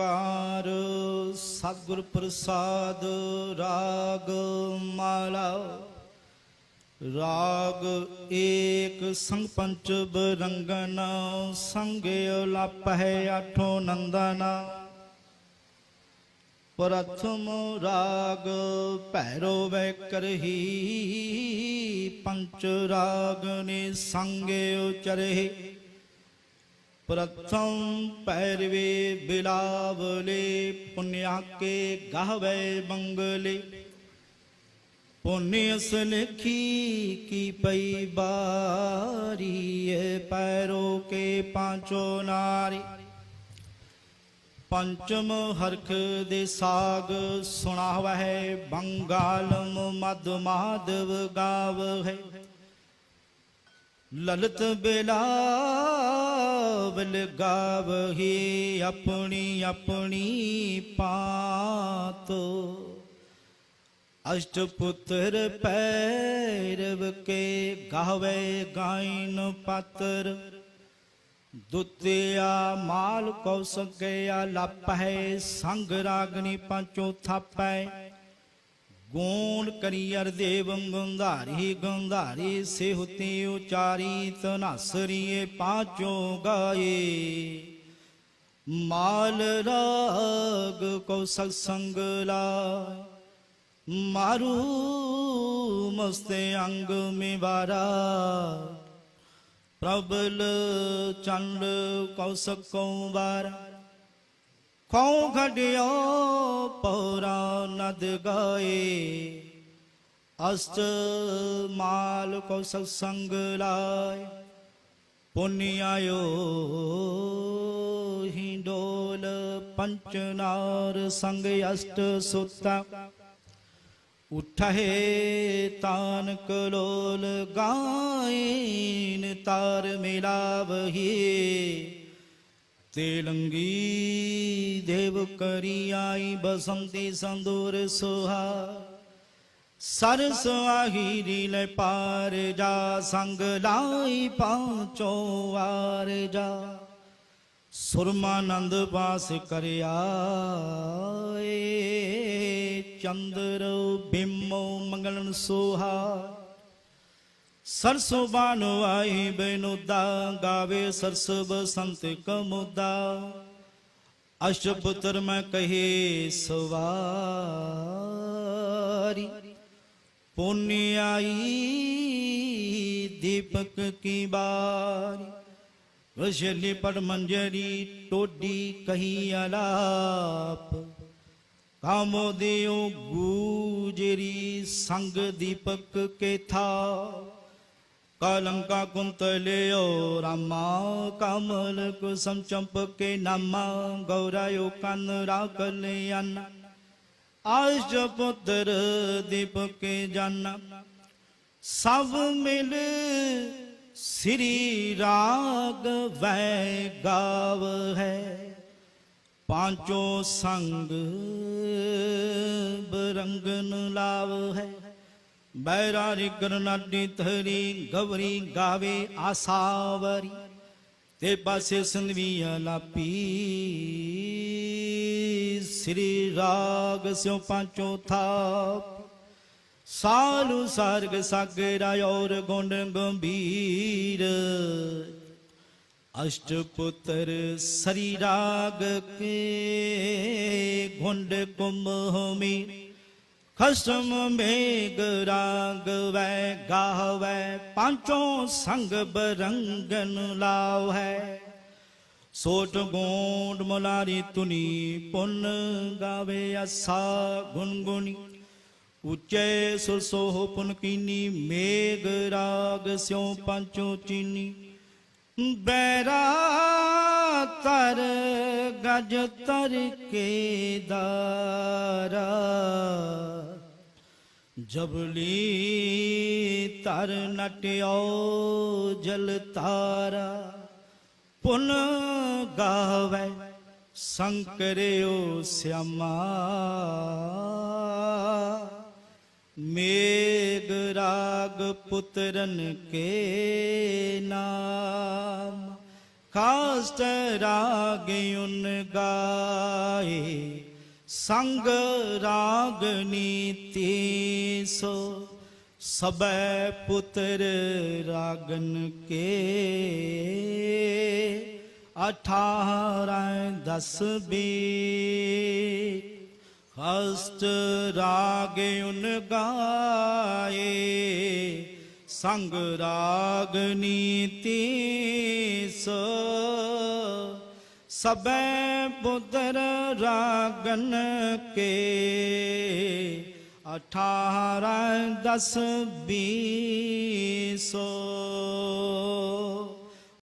ਓੰਕਾਰ, ਸਤਿਗੁਰ ਪ੍ਰਸਾਦ, ਰਾਗ ਮਾਲਾ। ਰਾਗ ਏਕ ਸੰਗ ਪੰਚ ਬਰੰਗਨ, ਸੰਗਿ ਲਾਪਹਿ ਆਠੋ ਨੰਦਨਾ। ਪ੍ਰਥਮ ਰਾਗ ਭੈਰੋ ਵੈ ਕਰਹੀ, ਪੰਚ ਰਾਗ ਨੇ ਸੰਗ ਉਚਰਹਿ। ਪ੍ਰਥਮ ਪੈਰਵੇ ਬਿਲਾਵਲੇ ਪੁਨਿਆ ਕੇ ਗਾਵੇ ਮੰਗਲੇ। ਪੁਨਿਸ ਲਿਖੀ ਕੀ ਪਈ ਬਾਰੀ ਏ ਪੈਰੋ ਕੇ ਪਾਂਚੋ ਨਾਰੀ। ਪੰਚਮ ਹਰਖ ਦੇ ਸਾਗ ਸੁਣਾਵਹਿ ਬੰਗਾਲਮ ਮਦ ਮਾਧਵ ਗਾਵਹਿ ਲਲਤ ਬਿਲਾ ਬਿਲਾਵਲ ਗਾਵਹੀ ਆਪਣੀ ਆਪਣੀ ਪਾਤ। ਅਸ਼ਟ ਪੁੱਤਰ ਪੈਰਵ ਕੇ ਗਾਵੇ ਗਾਇਨ ਪਤਰ। ਦੁਤਿਆ ਮਾਲ ਕੋ ਸਗਿਆ ਲਪਹਿ, ਸੰਗ ਰਾਗਨੀ ਪੰਚੋ ਥਾਪੈ ਗੂਣ ਕਰੀਅਰ ਦੇਵ ਗੰਧਾਰੀ ਗੰਧਾਰੀ ਸਿਹੁਤੀ ਉਚਾਰੀ ਤਨਸਰੀਏ ਪਾਚੋ ਗਾਏ। ਮਾਲ ਰਾਗ ਕੋ ਸਤਸੰਗ ਲਾ ਮਾਰੂ ਮਸਤੇ ਅੰਗ ਮੇ ਮੇਵਾਰਾ। ਪ੍ਰਬਲ ਚੰਡ ਕੌਸਕ ਕੌਵਾਰ ਕਉ ਘੜਿਓ ਪੌਰਾ ਨਦ ਗਾਏ? ਅਸਤ ਮਾਲ ਕੋ ਸੰਗ ਲਾਇ ਪੁੰਨ ਆਇਓ ਹੀ ਡੋਲ ਪੰਚਨਾਰ ਸੰਗ ਅਸ਼ਟ ਸੁਤਾ। ਉਠੇ ਤਾਨ ਕਲੋਲ ਗਾਇਨ ਤਾਰ ਮਿਲਾਵਹੀ ਤੇ ਲੰਗੀ ਦੇਵ ਕਰੀ ਆਈ ਬਸੰਤੀ ਸੰਦੂਰ ਸੁਹਾ। ਸਰਸ ਆਹੀਰੀ ਲੈ ਪਾਰ ਜਾ, ਸੰਗ ਲਾਈ ਪਾਂਚੋ ਵਾਰ ਜਾ। ਸੁਰਮਾਨੰਦ ਵਾਸ ਕਰਿਆ ਏ ਚੰਦਰ ਬਿੰਮੋ ਮੰਗਲਨ ਸੋਹਾ। ਸਰਸੋ ਬਾਨੋ ਆਈ ਬੈਨੁਦਾ, ਗਾਵੇ ਸਰਸ ਬਸੰਤ ਕਮੁਦਾ। ਅਸ਼ਪੁਤਰ ਮੈਂ ਕਹੇ, ਸਵਾਰੀ, ਪੁੰਨ ਆਈ ਦੀਪਕ ਕੀ ਬਾਰੀ। ਵਸ਼ਲੀ ਪੜ ਮੰਜਰੀ ਟੋਡੀ ਕਹੀ ਅਲਾਪ। ਕਾਮੋ ਦਿਓ ਗੂਜਰੀ ਸੰਗ ਦੀਪਕ ਕੇ ਥਾ ਕਲੰਕਾ ਕੁੰਤ ਲਿਓ ਰਾਮਾ ਕਮਲ ਕੁਸਮ ਚੰਪਕੇ ਨਾਮਾ ਗੌਰਾਇਓ ਕੰਨ ਰਾਕਲਿਆਨ ਆਸ਼ ਪੁੱਤਰ ਦੀਪਕੇ ਜਨ ਸਭ ਮਿਲ ਸ੍ਰੀ ਰਾਗ ਵੈ ਗਾਵ ਹੈ ਪਾਂਚੋ ਸੰਗ ਬਰੰਗਨ ਲਾਵ ਹੈ ਬੈਰਾਰੀ ਕਰਨਾਡੀ ਧਰੀ, ਗਵਰੀ ਗਾਵੇ ਆਸਾਵਰੀ, ਤੇ ਪਾਸੇ ਸੰਧਵੀਆਂ ਲਾਪੀ। ਸ੍ਰੀ ਰਾਗ ਸਿਓ ਪਾਂਚੋ ਥਾਪ। ਸਾਲੂ ਸਰਗ ਸਾਗਰਾ ਔਰ ਗੁੰਡ ਗੰਭੀਰ। ਅਸ਼ਟ ਪੁੱਤਰ ਸਰੀ ਰਾਗ ਕੇ ਗੁੰਡ ਕੁੰਭਮੀ ਖਸਮ ਮੇਗ ਰਾਗ ਵੈ ਗਾਵੈ ਪਾਂਚੋਂ ਸੰਗ ਬਰੰਗਨ ਲਾਵ। ਹੈ ਸੋਟ ਗੋਂਡ ਮੁਲਾਰੀ ਤੁਨੀ ਪੁੰਨ ਗਾਵੇ ਅਸਾ ਗੁਨਗੁਨੀ ਉੱਚੇ ਸੁਰ ਸੋਹ ਪੁਨ ਕੀਨੀ ਮੇਗ ਰਾਗ ਸਿਉ ਪੰਚੋ ਚੀਨੀ। ਬੈਰਾ ਤਰ ਗਜ ਤਰ ਕੇ ਦਾਰਾ। ਜਬਲੀ ਤਰ ਨਟਿਓ ਜਲ ਤਾਰਾ ਪੁਨ ਗਾਵੇ ਸੰਕਰਿਓ ਸਿਆਮਾ ਮੇਗ ਰਾਗ ਪੁੱਤਰਨ ਕੇ ਨਾਮ ਕਾਸਟ ਰਾਗ ਉਨ ਗਾਏ ਸੰਗ ਰਾਗਨੀ ਤੀਸੋ ਸਬੈ ਪੁੱਤਰ ਰਾਗਨ ਕੇ। ਅਠਾਰਾਂ ਦਸ ਬੀ। ਹਸਤ ਰਾਗ ਉਨ ਗਾਏ। ਸੰਗ ਰਾਗ ਨੀਤੀ ਸੋ ਸਬੈ ਪੁੱਤਰ ਰਾਗਨ ਕੇ ਅਠਾਰਾਂ ਦਸ ਬੀਸੋ